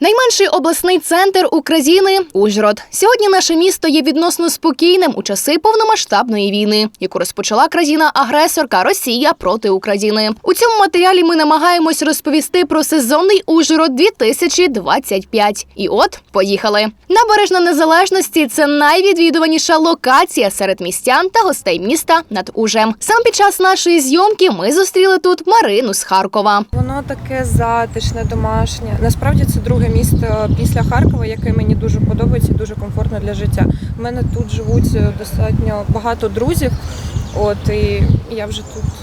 Найменший обласний центр України Ужгород. Сьогодні наше місто є відносно спокійним у часи повномасштабної війни, яку розпочала країна-агресорка Росія проти України. У цьому матеріалі ми намагаємось розповісти про сезонний Ужгород 2025. І от поїхали. Набережна незалежності це найвідвідуваніша локація серед містян та гостей міста над Ужем. Саме під час нашої зйомки ми зустріли тут Марину з Харкова. Воно таке затишне, домашнє. Насправді це друге місто після Харкова, яке мені дуже подобається, дуже комфортно для життя. У мене тут живуть е, достатньо багато друзів. От і я вже тут.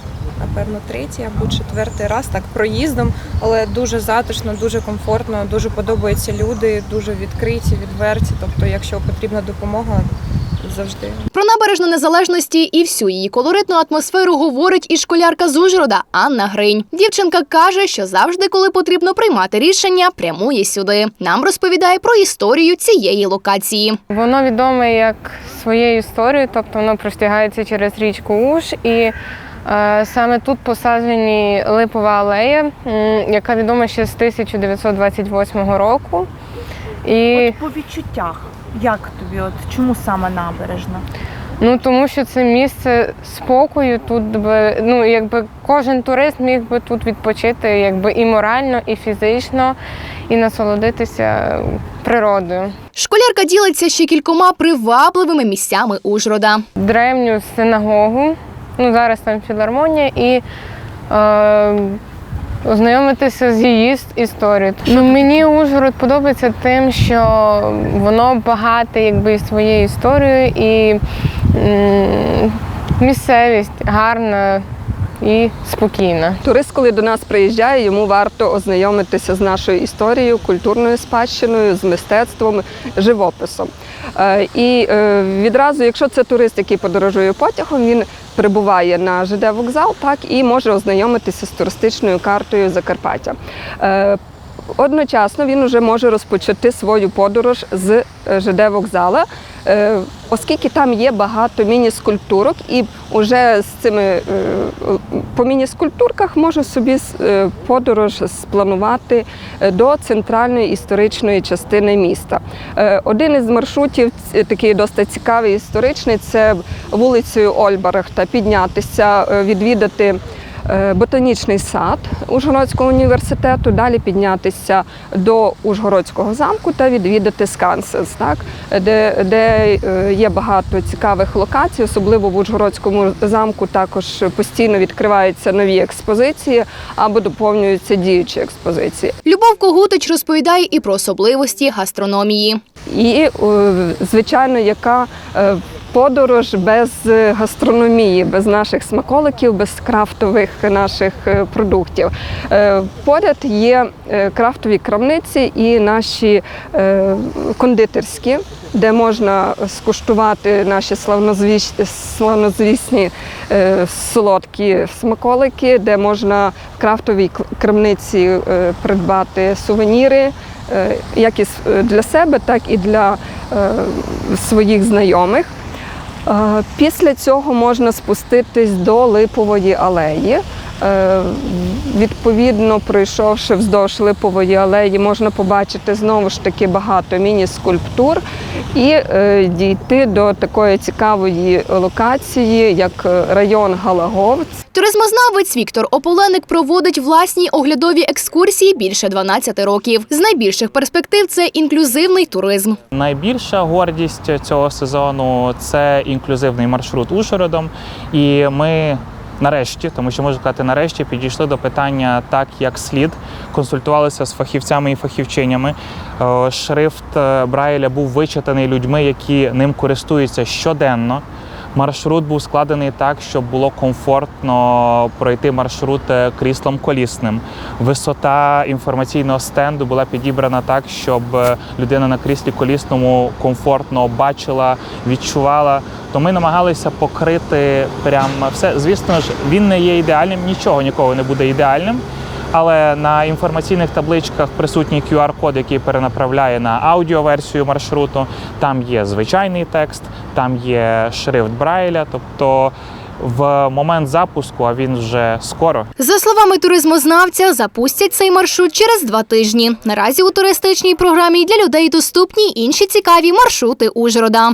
Напевно, третій або четвертий раз так проїздом, але дуже затишно, дуже комфортно, дуже подобаються люди, дуже відкриті, відверті. Тобто, якщо потрібна допомога, завжди Про набережну незалежності і всю її колоритну атмосферу говорить і школярка з Ужгорода Анна Гринь. Дівчинка каже, що завжди, коли потрібно приймати рішення, прямує сюди. Нам розповідає про історію цієї локації. Воно відоме як своєю історією, тобто воно простягається через річку Уж, і саме тут посаджені липова алея, яка відома ще з 1928 року. І От по відчуттях, як тобі, от чому саме набережна? ну тому що це місце спокою. Тут би ну якби кожен турист міг би тут відпочити, якби і морально, і фізично, і насолодитися природою. Школярка ділиться ще кількома привабливими місцями Ужгорода. древню синагогу. Ну, зараз там філармонія і е, ознайомитися з її історією. Ну, мені Ужгород подобається тим, що воно багате якби, своєю історією, і м, місцевість гарна і спокійна. Турист, коли до нас приїжджає, йому варто ознайомитися з нашою історією, культурною спадщиною, з мистецтвом, живописом. Е, І е, відразу, якщо це турист, який подорожує потягом, він прибуває на ЖД вокзал, так і може ознайомитися з туристичною картою Закарпаття. Одночасно він вже може розпочати свою подорож з е, ЖД вокзала, е, оскільки там є багато міні-скульптурок, і вже з цими е, по міні-скульптурках може собі подорож спланувати до центральної історичної частини міста. Один із маршрутів, такий досить цікавий історичний, це вулицею Ольбарахта піднятися, відвідати. Е, Ботанічний сад Ужгородського університету, далі піднятися до Ужгородського замку та відвідати Скансенс, так, де, де е, є багато цікавих локацій, особливо в Ужгородському замку також постійно відкриваються нові експозиції або доповнюються діючі експозиції. Любов Когутич розповідає і про особливості гастрономії. І, е, звичайно, яка подорож без е, гастрономії, без наших смаколиків, без крафтових наших е, продуктів. Е, Поряд є крафтові крамниці і наші кондитерські. Де можна скуштувати наші славнозвісні солодкі смаколики, де можна в крафтовій крамниці придбати сувеніри, як і для себе, так і для своїх знайомих. Е, Після цього можна спуститись до Липової алеї. Е, Відповідно, пройшовши вздовж Липової алеї, можна побачити знову ж таки багато міні-скульптур і е, дійти до такої цікавої локації, як е, район Галаговць. Туризмознавець Віктор Ополеник проводить власні оглядові екскурсії більше 12 років. З найбільших перспектив це інклюзивний туризм. Найбільша гордість цього сезону це інклюзивний маршрут Ужгородом. І ми нарешті, тому що можу сказати, нарешті підійшли до питання так, як слід, консультувалися з фахівцями і фахівчинями. Е, Шрифт е, Брайля був вичитаний людьми, які ним користуються щоденно. Маршрут був складений так, щоб було комфортно пройти маршрут е, кріслом колісним. Висота інформаційного стенду була підібрана так, щоб е, людина на кріслі колісному комфортно бачила, відчувала. То ми намагалися покрити прямо все. Звісно ж, він не є ідеальним, нічого ніколи не буде ідеальним. Але на інформаційних табличках присутній QR-код, який перенаправляє на аудіоверсію маршруту. Там є звичайний текст, там є шрифт Брайля. Тобто в момент запуску, а він вже скоро, За словами туризмознавця, запустять цей маршрут через два тижні. Наразі у туристичній програмі для людей доступні інші цікаві маршрути Ужгорода.